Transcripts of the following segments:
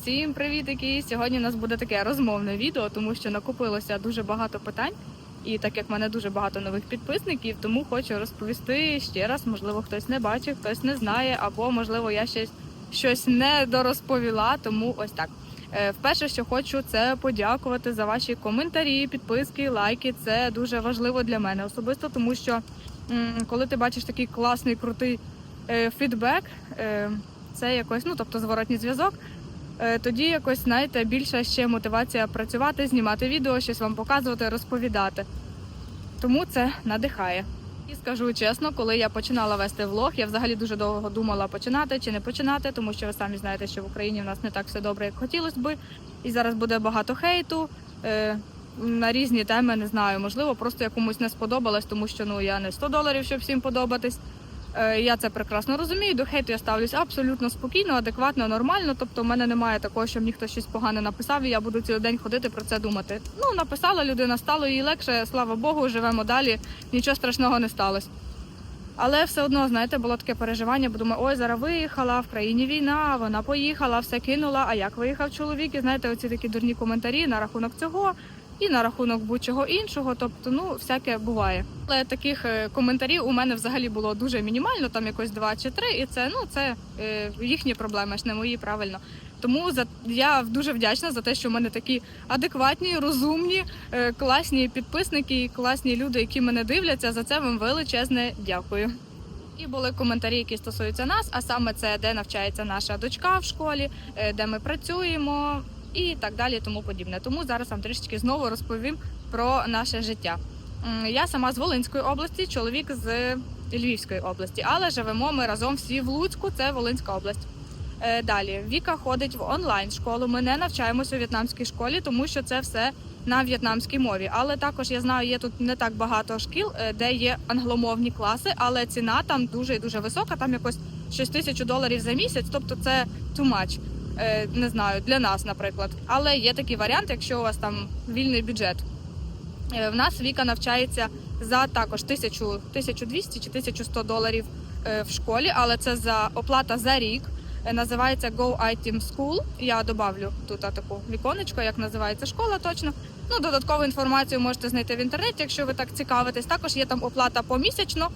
Всім привітики! Сьогодні у нас буде таке розмовне відео, тому що накопилося дуже багато питань. І так як в мене дуже багато нових підписників, тому хочу розповісти ще раз. Можливо, хтось не бачив, хтось не знає, або можливо я щось щось не дорозповіла. Тому ось так. Е, Вперше, що хочу, це подякувати за ваші коментарі, підписки, лайки. Це дуже важливо для мене особисто, тому що коли ти бачиш такий класний, крутий е, фідбек, е, це якось, ну тобто зворотній зв'язок. Е, Тоді якось знаєте більша ще мотивація працювати, знімати відео, щось вам показувати, розповідати. Тому це надихає. І скажу чесно, коли я починала вести влог, я взагалі дуже довго думала починати чи не починати, тому що ви самі знаєте, що в Україні в нас не так все добре, як хотілося би. І зараз буде багато хейту е, на різні теми. Не знаю, можливо, просто я комусь не сподобалась, тому що ну я не 100 доларів, щоб всім подобатись. Е, Я це прекрасно розумію. До хейту я ставлюсь абсолютно спокійно, адекватно, нормально. Тобто, в мене немає такого, що мені хтось щось погане написав, і я буду цілий день ходити про це думати. Ну, написала людина, стало їй легше, слава Богу, живемо далі, нічого страшного не сталося. Але все одно, знаєте, було таке переживання, бо думаю, ой, зараз виїхала, в країні війна, вона поїхала, все кинула. А як виїхав чоловік? І знаєте, оці такі дурні коментарі на рахунок цього і на рахунок будь-чого іншого. Тобто, ну, всяке буває. Але таких е, коментарів у мене взагалі було дуже мінімально, там якось два чи три, і це ну це е, їхні проблеми, ж не мої правильно. Тому за я дуже вдячна за те, що в мене такі адекватні, розумні, е, класні підписники і класні люди, які мене дивляться. За це вам величезне дякую. І були коментарі, які стосуються нас, а саме це де навчається наша дочка в школі, де ми працюємо і так далі, тому подібне. Тому зараз вам трішечки знову розповім про наше життя. Я сама з Волинської області, чоловік з Львівської області, але живемо ми разом всі в Луцьку, це Волинська область. Е, Далі Віка ходить в онлайн школу. Ми не навчаємося у в'єтнамській школі, тому що це все на в'єтнамській мові. Але також я знаю, є тут не так багато шкіл, е, де є англомовні класи, але ціна там дуже і дуже висока. Там якось щось тисячу доларів за місяць. Тобто це too much. Е, Не знаю, для нас, наприклад. Але є такий варіант, якщо у вас там вільний бюджет. Е, В нас Віка навчається за також 1000, 1200 чи 1100 доларів е, в школі, але це за оплата за рік. Називається Go Item School. Я добавлю тут таку віконечко, як називається школа точно. Ну, додаткову інформацію можете знайти в інтернеті, якщо ви так цікавитесь. Також є там оплата помісячно,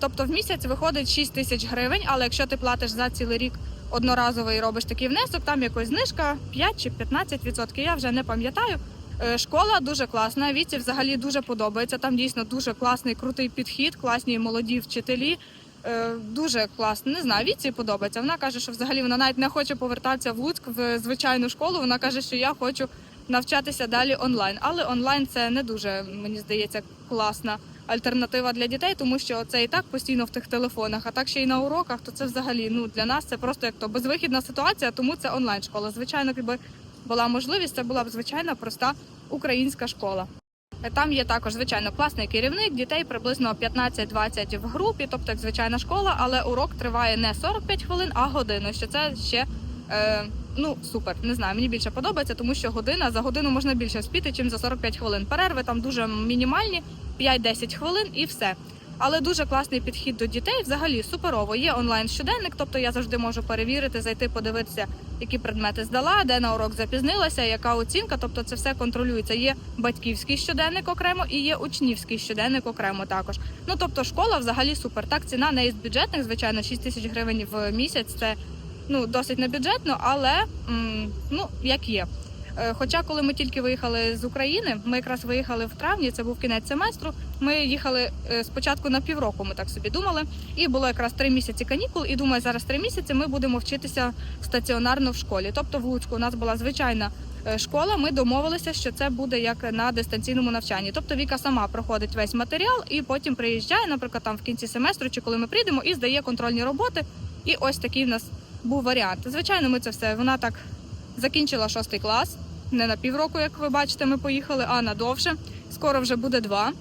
тобто в місяць виходить 6 тисяч гривень, але якщо ти платиш за цілий рік одноразовий робиш такий внесок, там якась знижка 5 чи 15 відсотків, я вже не пам'ятаю. Е, Школа дуже класна. Віці взагалі дуже подобається. Там дійсно дуже класний, крутий підхід, класні молоді вчителі. Е, Дуже класно. Не знаю, Віці подобається. Вона каже, що взагалі вона навіть не хоче повертатися в Луцьк в звичайну школу. Вона каже, що я хочу навчатися далі онлайн. Але онлайн це не дуже, мені здається, класна альтернатива для дітей, тому що це і так постійно в тих телефонах, а так ще й на уроках, то це взагалі ну для нас це просто як то безвихідна ситуація, тому це онлайн школа. Звичайно, якби була можливість, це була б звичайна проста українська школа. Там є також звичайно класний керівник, дітей приблизно 15-20 в групі, тобто як звичайна школа, але урок триває не 45 хвилин, а годину. Що це ще е, ну супер. Не знаю, мені більше подобається, тому що година за годину можна більше спіти, ніж за 45 хвилин. Перерви там дуже мінімальні, 5-10 хвилин і все. Але дуже класний підхід до дітей. Взагалі суперово. Є онлайн щоденник, тобто я завжди можу перевірити, зайти, подивитися, які предмети здала, де на урок запізнилася, яка оцінка. Тобто це все контролюється. Є батьківський щоденник окремо і є учнівський щоденник окремо також. Ну тобто, школа взагалі супер. Так, ціна не із бюджетних, звичайно, 6 тисяч гривень в місяць. Це ну досить небюджетно, але ну як є. Е, Хоча, коли ми тільки виїхали з України, ми якраз виїхали в травні, це був кінець семестру. Ми їхали е, спочатку на півроку, ми так собі думали. І було якраз три місяці канікул. І думаю, зараз три місяці ми будемо вчитися стаціонарно в школі. Тобто в Луцьку у нас була звичайна е, школа. Ми домовилися, що це буде як на дистанційному навчанні. Тобто Віка сама проходить весь матеріал і потім приїжджає, наприклад, там в кінці семестру, чи коли ми прийдемо, і здає контрольні роботи. І ось такий в нас був варіант. Звичайно, ми це все вона так закінчила шостий клас. Не на півроку, як ви бачите, ми поїхали, а на довше. Скоро вже буде два.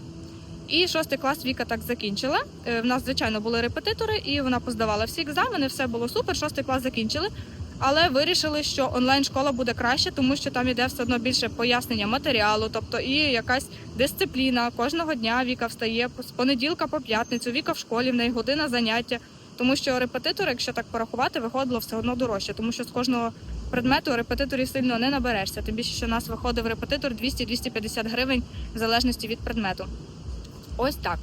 І шостий клас Віка так закінчила. Е, В нас, звичайно, були репетитори, і вона поздавала всі екзамени, все було супер. Шостий клас закінчили. Але вирішили, що онлайн-школа буде краще, тому що там іде все одно більше пояснення матеріалу, тобто і якась дисципліна. Кожного дня Віка встає з понеділка по п'ятницю. Віка в школі, в неї година заняття. Тому що репетитор, якщо так порахувати, виходило все одно дорожче, тому що з кожного предмету репетиторів сильно не наберешся. Тим більше, що у нас виходив репетитор 200-250 гривень в залежності від предмету. Ось так.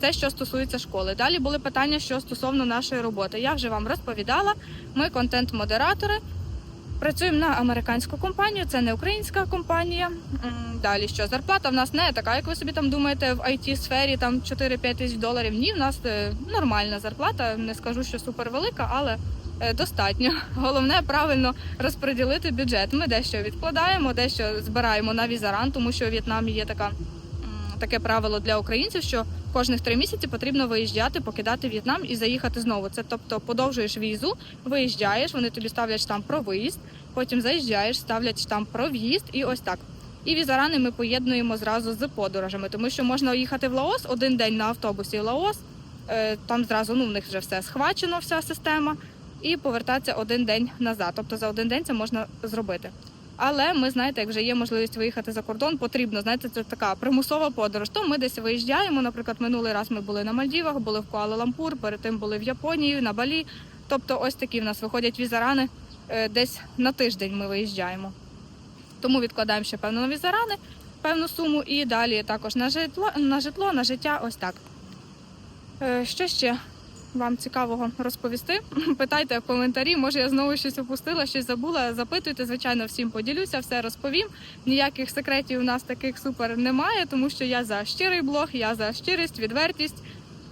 Це що стосується школи. Далі були питання, що стосовно нашої роботи. Я вже вам розповідала. Ми контент-модератори. Працюємо на американську компанію, це не українська компанія. Далі що зарплата в нас не така, як ви собі там думаєте, в it сфері там 4-5 тисяч доларів. Ні, в нас е, нормальна зарплата. Не скажу, що супер велика, але е, достатньо. Головне правильно розподілити бюджет. Ми дещо відкладаємо, дещо збираємо на візаран, тому що у В'єтнамі є така таке правило для українців, що кожних три місяці потрібно виїжджати, покидати В'єтнам і заїхати знову. Це тобто подовжуєш візу, виїжджаєш, вони тобі ставлять штамп про виїзд, потім заїжджаєш, ставлять штамп про в'їзд і ось так. І візарани ми поєднуємо зразу з подорожами, тому що можна їхати в Лаос один день на автобусі в Лаос, е, там зразу ну в них вже все схвачено, вся система, і повертатися один день назад. Тобто за один день це можна зробити. Але ми знаєте, як вже є можливість виїхати за кордон, потрібно знаєте, це така примусова подорож. То ми десь виїжджаємо. Наприклад, минулий раз ми були на Мальдівах, були в Куала-Лампур, перед тим були в Японії, на Балі. Тобто, ось такі в нас виходять візарани. е, Десь на тиждень ми виїжджаємо. Тому відкладаємо ще певно на візарани, певну суму, і далі також на житло, на житло, на життя. Ось так. Е, Що ще вам цікавого розповісти? Питайте в коментарі. Може, я знову щось опустила, щось забула. Запитуйте, звичайно, всім поділюся, все розповім. Ніяких секретів у нас таких супер немає, тому що я за щирий блог, я за щирість, відвертість.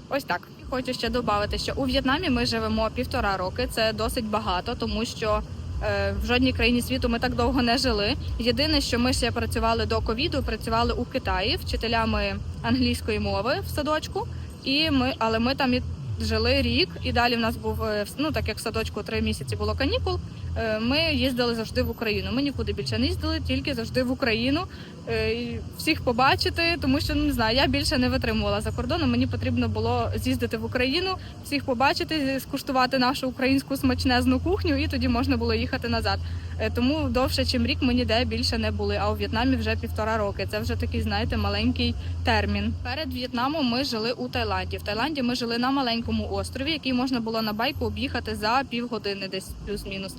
Ось так. Хочу ще додати, що у В'єтнамі ми живемо півтора роки. Це досить багато, тому що е, в жодній країні світу ми так довго не жили. Єдине, що ми ще працювали до ковіду, працювали у Китаї вчителями англійської мови в садочку. І ми, але ми там жили рік, і далі в нас був е, ну так як в садочку три місяці було канікул. Е, Ми їздили завжди в Україну. Ми нікуди більше не їздили, тільки завжди в Україну. Е, Всіх побачити, тому що ну не знаю, я більше не витримувала за кордоном. Мені потрібно було з'їздити в Україну, всіх побачити, скуштувати нашу українську смачнезну кухню, і тоді можна було їхати назад. Е, Тому довше, ніж рік, ми ніде більше не були. А у В'єтнамі вже півтора роки. Це вже такий, знаєте, маленький термін. Перед В'єтнамом ми жили у Таїланді. В Таїланді ми жили на маленькому острові, який можна було на байку об'їхати за півгодини, десь плюс-мінус.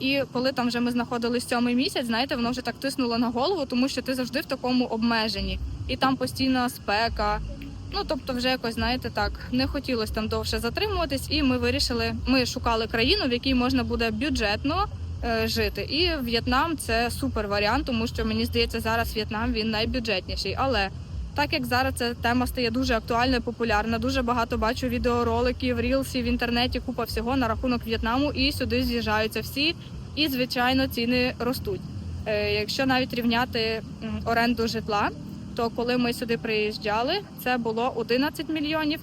І коли там вже ми знаходились сьомий місяць, знаєте, воно вже так тиснуло на голову, тому що ти завжди в такому обмеженні, і там постійна спека. Ну тобто, вже якось знаєте, так не хотілося там довше затримуватись, і ми вирішили, ми шукали країну, в якій можна буде бюджетно е, жити. І В'єтнам це супер варіант, тому що мені здається, зараз В'єтнам він найбюджетніший. Але так як зараз ця тема стає дуже актуальна і популярна, дуже багато бачу відеороликів, рілсів в інтернеті, купа всього на рахунок В'єтнаму, і сюди з'їжджаються всі. І звичайно ціни ростуть. Е, Якщо навіть рівняти оренду житла, то коли ми сюди приїжджали, це було 11 мільйонів.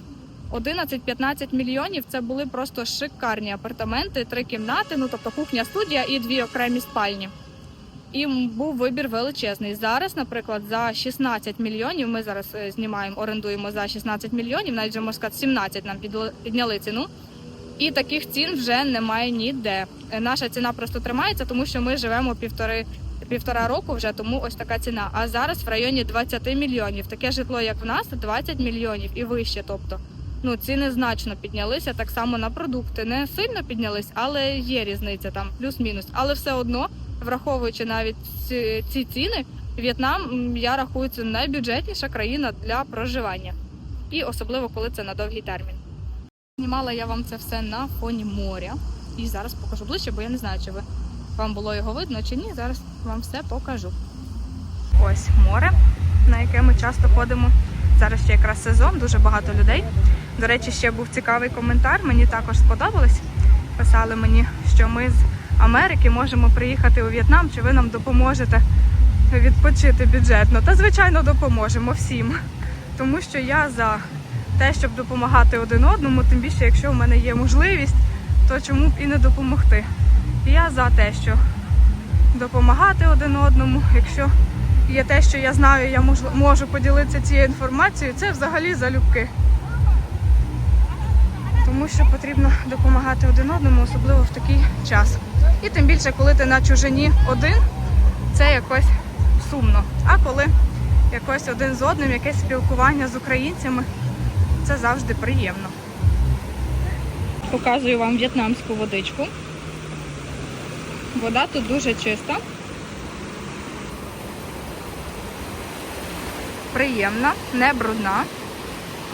11-15 мільйонів це були просто шикарні апартаменти, три кімнати, ну тобто кухня, студія і дві окремі спальні. І був вибір величезний. Зараз, наприклад, за 16 мільйонів ми зараз е, знімаємо, орендуємо за 16 мільйонів, навіть вже можна сказати, 17 нам підняли ціну. І таких цін вже немає ніде. Е, Наша ціна просто тримається, тому що ми живемо півтори півтора року вже, тому ось така ціна. А зараз в районі 20 мільйонів. Таке житло, як в нас, 20 мільйонів і вище. Тобто, ну ціни значно піднялися. Так само на продукти не сильно піднялись, але є різниця там, плюс-мінус. Але все одно, враховуючи навіть ці, ці ціни, В'єтнам я рахую це найбюджетніша країна для проживання, і особливо коли це на довгий термін. Знімала я вам це все на фоні моря. І зараз покажу ближче, бо я не знаю, чи ви вам було його видно чи ні. Зараз вам все покажу. Ось море, на яке ми часто ходимо. Зараз ще якраз сезон, дуже багато людей. До речі, ще був цікавий коментар. Мені також сподобалось. Писали мені, що ми з Америки можемо приїхати у В'єтнам, чи ви нам допоможете відпочити бюджетно. Та звичайно допоможемо всім. Тому що я за те, щоб допомагати один одному, тим більше, якщо в мене є можливість, то чому б і не допомогти. Я за те, що допомагати один одному. Якщо є те, що я знаю, я можу, поділитися цією інформацією, це взагалі залюбки. Що потрібно допомагати один одному, особливо в такий час. І тим більше, коли ти на чужині один, це якось сумно. А коли якось один з одним, якесь спілкування з українцями, це завжди приємно. Показую вам в'єтнамську водичку. Вода тут дуже чиста. Приємна, не брудна.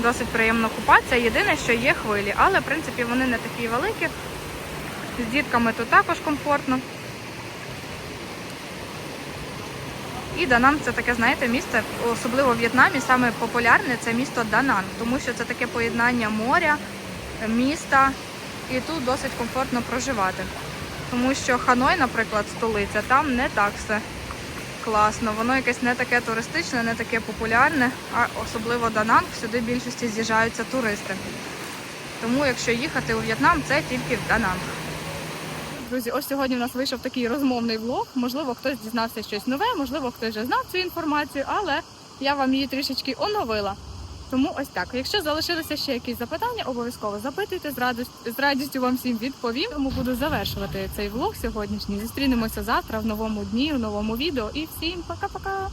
Досить приємно купатися. Єдине, що є хвилі, але в принципі вони не такі великі. З дітками тут також комфортно. І Данан це таке, знаєте, місце, особливо в В'єтнамі, саме популярне це місто Данан, тому що це таке поєднання моря, міста, і тут досить комфортно проживати. Тому що Ханой, наприклад, столиця, там не так все класно. Воно якесь не таке туристичне, не таке популярне, а особливо Дананг, сюди в більшості з'їжджаються туристи. Тому, якщо їхати у В'єтнам, це тільки в Дананг. Друзі, ось сьогодні в нас вийшов такий розмовний влог. Можливо, хтось дізнався щось нове, можливо, хтось вже знав цю інформацію, але я вам її трішечки оновила. Тому ось так. Якщо залишилися ще якісь запитання, обов'язково запитуйте з радістю, з радістю вам всім відповім. Тому буду завершувати цей влог сьогоднішній. Зустрінемося завтра в новому дні, в новому відео. І всім пока-пока!